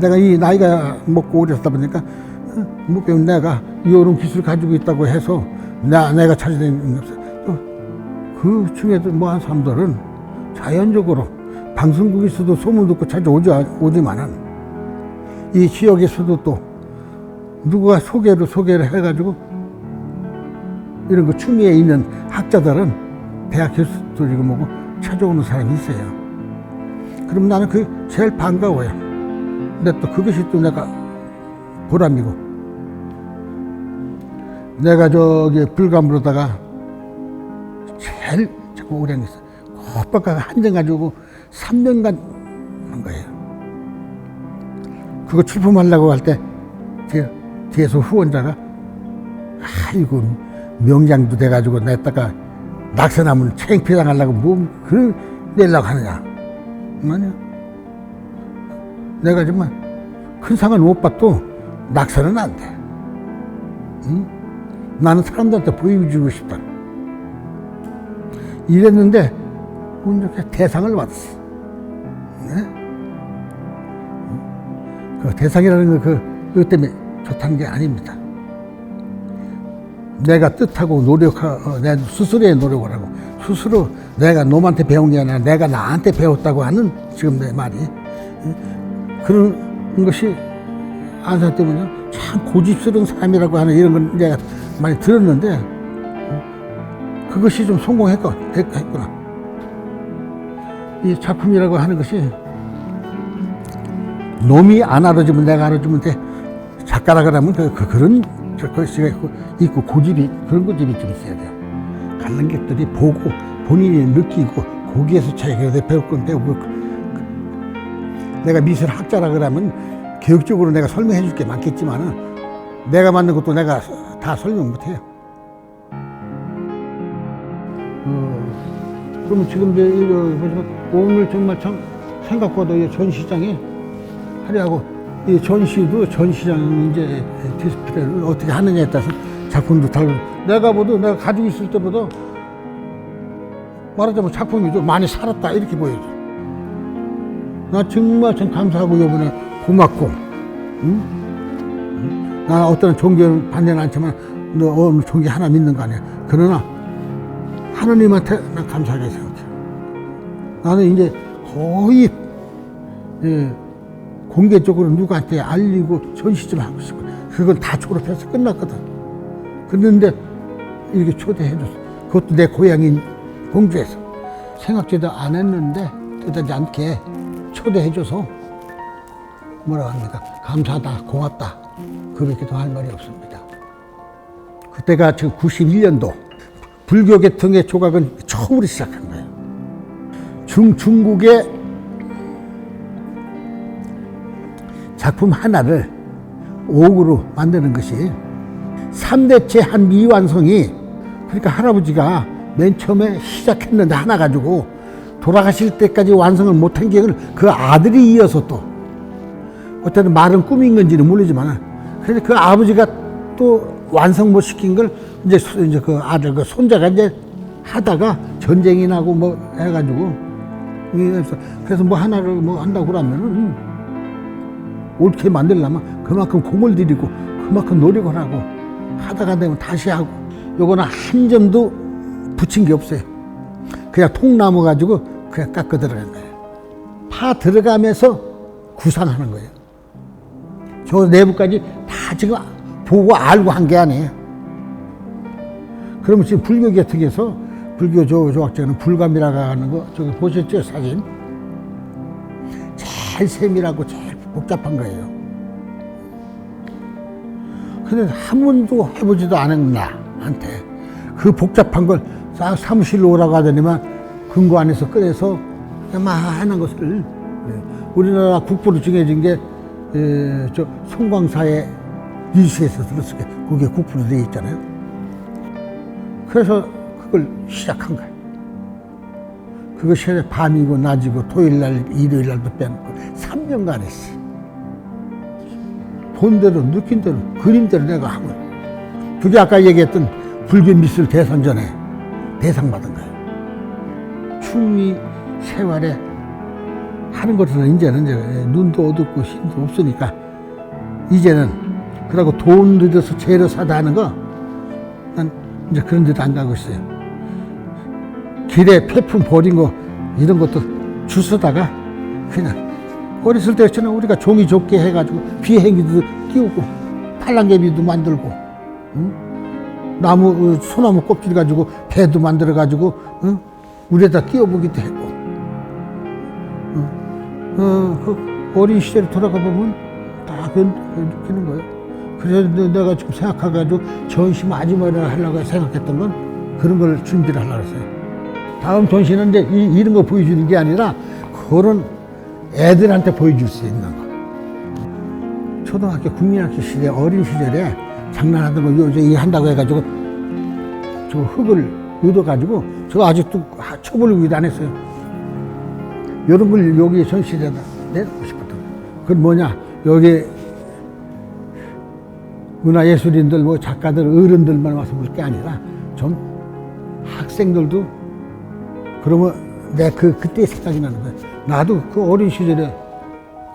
내가 이 나이가 먹고 오래다 보니까 어, 못 배운 내가 이런 기술 가지고 있다고 해서 나 내가 없어. 또그 중에도 뭐한 사람들은 자연적으로 방송국에서도 소문 듣고 찾아오지 오지만은 이 지역에서도 또 누가 소개로 소개를 해가지고 이런 거 추미에 있는 학자들은 대학 교수들이고 뭐고 찾아오는 사람이 있어요. 그럼 나는 그 제일 반가워요. 근데 또 그것이 또 내가 보람이고 내가 저기 불감으로다가 제일 자꾸 오래 했어. 곧바가 한정 가지고 3년간 한 거예요. 그거 출품하려고 할 때 뒤에 서 후원자가 아이고 명장도 돼가지고 냈다가 낙서나무는 챙피당하려고 뭐 그런 내려고 하느냐 아니야 내가 정말 큰 상을 못 받도 낙서는 안 돼 응? 나는 사람들한테 보여주고 싶다 이랬는데 운 좋게 대상을 받았어 네? 그 대상이라는 거 그, 그것 때문에 좋다는 게 아닙니다. 내가 뜻하고 노력하고, 어, 내 스스로의 노력을 하고, 스스로 내가 놈한테 배운 게 아니라 내가 나한테 배웠다고 하는 지금 내 말이. 응? 그런 것이 안사 때문에 참 고집스러운 삶이라고 하는 이런 걸 내가 많이 들었는데, 응? 그것이 좀 성공했구나. 이 작품이라고 하는 것이 놈이 안 알아주면 내가 알아주면 돼. 작가라 그러면 그, 그, 그런 저, 글씨가 있고, 고집이 그런 고집이 좀 있어야 돼요. 관람객들이 보고 본인이 느끼고 거기에서 자기가 배울 건 배우고 그- 내가 미술 학자라 그러면 교육적으로 내가 설명해 줄 게 많겠지만은 내가 만든 것도 내가 다 설명 못 해요. 어, 그러면 지금 이제 이거 보시면 오늘 정말 참 생각보다 이 전시장에 하려고 이 전시도 전시장 이제 디스플레이를 어떻게 하느냐에 따라서 작품도 달라. 내가 보도 내가 가지고 있을 때보다 말하자면 작품이 좀 많이 살았다 이렇게 보여줘. 나 정말 참 감사하고 이번에 고맙고, 응? 응? 나는 어떤 종교는 반대는 않지만 너 어느 종교 하나 믿는 거 아니야. 그러나 하나님한테 난 감사하게 생각해. 나는 이제 거의 예, 공개적으로 누구한테 알리고 전시 좀 하고 싶어. 그건 다 졸업해서 끝났거든. 그런데 이렇게 초대해줬어. 그것도 내 고향인 공주에서. 생각지도 안 했는데, 뜻하지 않게 초대해줘서 뭐라고 합니까? 감사하다, 고맙다. 그 밖에 더할 말이 없습니다. 그때가 지금 91년도 불교 계통의 조각은 처음으로 시작한 거예요. 중, 중국의 작품 하나를 옥으로 만드는 것이 3대째 한 미완성이 그러니까 할아버지가 맨 처음에 시작했는데 하나 가지고 돌아가실 때까지 완성을 못한 게그 아들이 이어서 또 어쨌든 말은 꿈인 건지는 모르지만 그래서 그 아버지가 또 완성 못 시킨 걸 이제 수- 이제 그 아들 그 손자가 이제 하다가 전쟁이 나고 뭐 해가지고 그래서 뭐 하나를 뭐 한다고 그러면은 옳게 만들려면 그만큼 공을 들이고 그만큼 노력을 하고 하다가 되면 다시 하고 요거는 한 점도 붙인 게 없어요. 그냥 통나무 가지고 그냥 깎아 들어간 거예요. 파 들어가면서 구상하는 거예요. 저 내부까지 다 지금 보고 알고 한 게 아니에요. 그러면 지금 불교 계통에서 불교 조, 조학자는 불감이라고 하는 거 저기 보셨죠 사진? 제일 세밀하고 제일 복잡한 거예요. 근데 한 번도 해보지도 않은 나한테 그 복잡한 걸 싹 사무실로 오라고 하더니만 금고 안에서 꺼내서 야만한 것을 예, 우리나라 국보로 정해진 게 에, 저 송광사의 뉴스에서 들었을 게 그게 국보로 되어 있잖아요. 그래서 그걸 시작한 거예요. 그것이 밤이고 낮이고 토요일 날, 일요일 날도 빼놓고 3년간 했어. 본 대로, 느낀 대로, 그린 대로 내가 한 거야. 그게 아까 얘기했던 불교 미술 대선 전에 대상 받은 거예요. 추위 세월에 하는 것은 이제는 이제 눈도 어둡고 힘도 없으니까 이제는 그러고 돈 들여서 재료 사다 하는 거 난 이제 그런 데도 안 가고 있어요. 길에 폐품 버린 거 이런 것도 주워다가 그냥 어렸을 때처럼 우리가 종이 좁게 해가지고 비행기도 띄우고 팔랑개비도 만들고 응? 나무 어, 소나무 껍질 가지고 배도 만들어 가지고 응? 물에다 끼워보기도 했고 응? 어, 그 어린 시절에 돌아가 보면 다 그- 느끼는 거예요. 그래서 내- 내가 지금 생각해가지고 전시 마지막에 하려고 생각했던 건 그런 걸 준비를 하려고 했어요. 다음 전시는 이제 이, 이런 거 보여주는 게 아니라 그런 애들한테 보여줄 수 있는 거. 초등학교 국민학교 시대 어린 시절에 장난하던 거이 한다고 해가지고 저 흙을 얻어가지고 저 아직도 하- 초벌을 안 했어요. 이런 걸 여기 전시에다 내놓고 싶거든. 그건 뭐냐 여기 문화예술인들 뭐 작가들 어른들만 와서 볼 게 아니라 좀 학생들도 그러면 내 그 그때 생각이 나는 거야. 나도 그 어린 시절에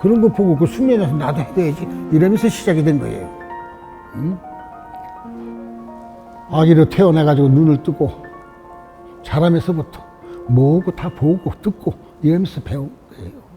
그런 거 보고 그 숙면에서 나도 해야지 이러면서 시작이 된 거예요. 응? 아기로 태어나가지고 눈을 뜨고 자라면서부터 모으고 다 보고 듣고 이러면서 배운 거예요.